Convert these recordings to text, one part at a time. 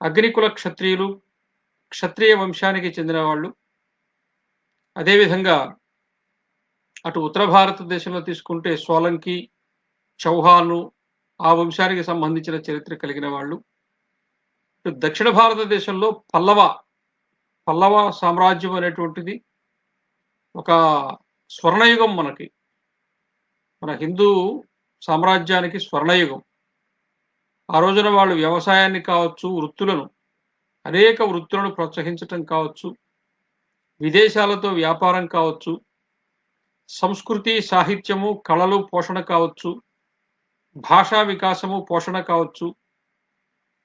అగ్నికుల క్షత్రియులు క్షత్రియ వంశానికి చెందిన వాళ్ళు అదేవిధంగా అటు ఉత్తర భారతదేశంలో తీసుకుంటే సోలంకి చౌహాను ఆ వంశానికి సంబంధించిన చరిత్ర కలిగిన వాళ్ళు ఇటు దక్షిణ భారతదేశంలో పల్లవ పల్లవ సామ్రాజ్యం అనేటువంటిది ఒక స్వర్ణయుగం మనకి. మన హిందూ సామ్రాజ్యానికి స్వర్ణయుగం. ఆ రోజున వాళ్ళు వ్యవసాయాన్ని కావచ్చు వృత్తులను అనేక వృత్తులను ప్రోత్సహించటం కావచ్చు విదేశాలతో వ్యాపారం కావచ్చు సంస్కృతి సాహిత్యము కళలు పోషణ కావచ్చు భాషా వికాసము పోషణ కావచ్చు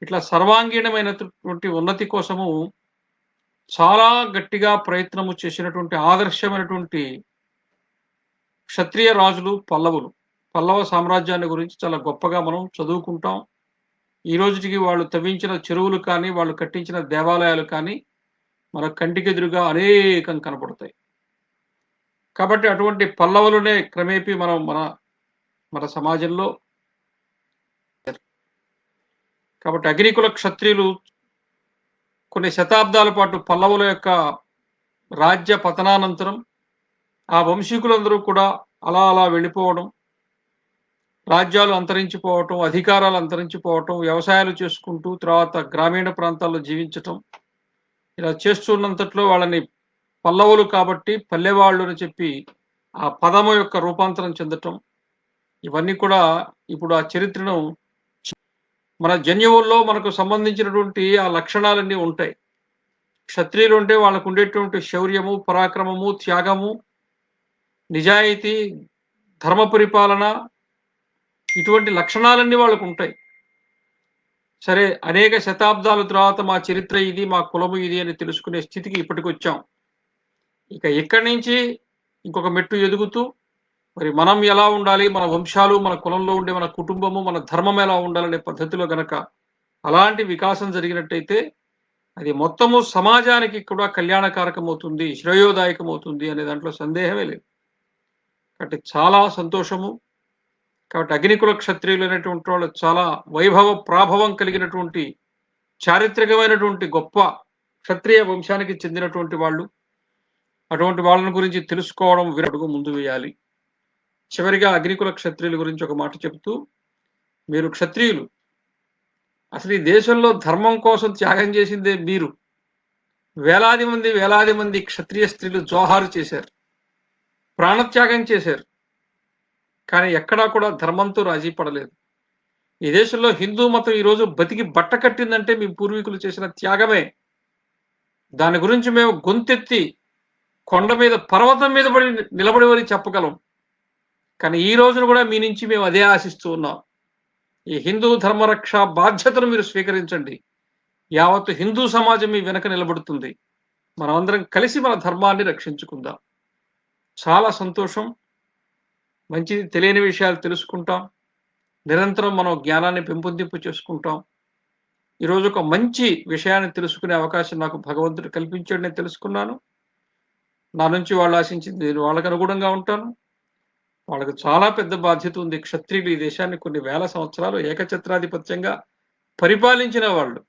ఇట్లా సర్వాంగీణమైనటువంటి ఉన్నతి కోసము చాలా గట్టిగా ప్రయత్నము చేసినటువంటి ఆదర్శమైనటువంటి క్షత్రియ రాజులు పల్లవులు పల్లవ సామ్రాజ్యాన్ని గురించి చాలా గొప్పగా మనం చదువుకుంటాం. ఈ రోజుకి వాళ్ళు తవ్వించిన చెరువులు కానీ వాళ్ళు కట్టించిన దేవాలయాలు కానీ మన కంటికి ఎదురుగా అనేకం కనపడతాయి. కాబట్టి అటువంటి పల్లవులనే క్రమేపీ మనం మన మన సమాజంలో కాబట్టి అగ్నికుల క్షత్రియులు కొన్ని శతాబ్దాల పాటు పల్లవుల యొక్క రాజ్య పతనానంతరం ఆ వంశీకులందరూ కూడా అలా అలా వెళ్ళిపోవడం రాజ్యాలు అంతరించిపోవటం అధికారాలు అంతరించిపోవటం వ్యవసాయాలు చేసుకుంటూ తర్వాత గ్రామీణ ప్రాంతాల్లో జీవించటం ఇలా చేస్తున్నంతట్లో వాళ్ళని పల్లవులు కాబట్టి పల్లెవాళ్ళు అని చెప్పి ఆ పదము యొక్క రూపాంతరం చెందటం. ఇవన్నీ కూడా ఇప్పుడు ఆ చరిత్రను మన జన్యువుల్లో మనకు సంబంధించినటువంటి ఆ లక్షణాలన్నీ ఉంటాయి. క్షత్రియులు ఉంటే వాళ్ళకు ఉండేటువంటి శౌర్యము పరాక్రమము త్యాగము నిజాయితీ ధర్మ పరిపాలన ఇటువంటి లక్షణాలన్నీ వాళ్ళకు ఉంటాయి సరే అనేక శతాబ్దాల తర్వాత మా చరిత్ర ఇది మా కులము ఇది అని తెలుసుకునే స్థితికి ఇప్పటికి వచ్చాం ఇక ఇక్కడి నుంచి ఇంకొక మెట్టు ఎదుగుతూ మరి మనం ఎలా ఉండాలి మన వంశాలు మన కులంలో ఉండే మన కుటుంబము మన ధర్మం ఎలా ఉండాలనే పద్ధతిలో గనక అలాంటి వికాసం జరిగినట్టయితే అది మొత్తము సమాజానికి కూడా కళ్యాణకారకం అవుతుంది శ్రేయోదాయకం అవుతుంది అనే దాంట్లో సందేహమే లేదు. కాబట్టి చాలా సంతోషము కాబట్టి అగ్నికుల క్షత్రియులు అనేటువంటి వాళ్ళు చాలా వైభవ ప్రాభవం కలిగినటువంటి చారిత్రకమైనటువంటి గొప్ప క్షత్రియ వంశానికి చెందినటువంటి వాళ్ళు. అటువంటి వాళ్ళని గురించి తెలుసుకోవడం వీరడుగు ముందు వేయాలి. చివరిగా అగ్నికుల క్షత్రియుల గురించి ఒక మాట చెబుతూ మీరు క్షత్రియులు. అసలు ఈ దేశంలో ధర్మం కోసం త్యాగం చేసిందే మీరు. వేలాది మంది వేలాది మంది క్షత్రియ స్త్రీలు జోహారు చేశారు. ప్రాణత్యాగం చేశారు. కానీ ఎక్కడా కూడా ధర్మంతో రాజీ పడలేదు. ఈ దేశంలో హిందూ మతం ఈరోజు బతికి బట్ట కట్టిందంటే మీ పూర్వీకులు చేసిన త్యాగమే. దాని గురించి మేము గొంతెత్తి కొండ మీద పర్వతం మీద పడి నిలబడి వరి చెప్పగలం. కానీ ఈ రోజున కూడా మీ నుంచి మేము అదే ఆశిస్తూ ఉన్నాం. ఈ హిందూ ధర్మరక్ష బాధ్యతను మీరు స్వీకరించండి. యావత్తు హిందూ సమాజం మీ వెనక నిలబడుతుంది. మనమందరం కలిసి మన ధర్మాన్ని రక్షించుకుందాం. చాలా సంతోషం. మంచిది తెలియని విషయాలు తెలుసుకుంటాం. నిరంతరం మనం జ్ఞానాన్ని పెంపొందింపు చేసుకుంటాం. ఈరోజు ఒక మంచి విషయాన్ని తెలుసుకునే అవకాశం నాకు భగవంతుడు కల్పించాడు నేను తెలుసుకున్నాను. నా నుంచి వాళ్ళు ఆశించింది నేను వాళ్ళకి అనుగుణంగా ఉంటాను. వాళ్ళకి చాలా పెద్ద బాధ్యత ఉంది. క్షత్రియులు ఈ దేశాన్ని కొన్ని వేల సంవత్సరాలు ఏకఛత్రాధిపత్యంగా పరిపాలించిన వాళ్ళు.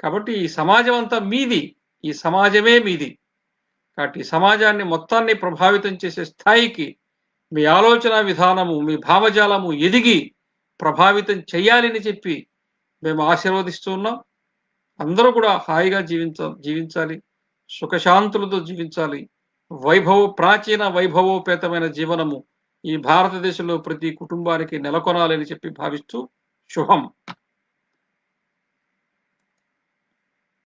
కాబట్టి ఈ సమాజం అంతా మీది. ఈ సమాజమే మీది. కాబట్టి ఈ సమాజాన్ని మొత్తాన్ని ప్రభావితం చేసే స్థాయికి మీ ఆలోచన విధానము మీ భావజాలము ఎదిగి ప్రభావితం చేయాలని చెప్పి మేము ఆశీర్వదిస్తూ ఉన్నాం. అందరూ కూడా హాయిగా జీవించ జీవించాలి. సుఖశాంతులతో జీవించాలి. వైభవ ప్రాచీన వైభవోపేతమైన జీవనము ఈ భారతదేశంలో ప్రతి కుటుంబానికి నెలకొనాలని చెప్పి భావిస్తూ శుభం.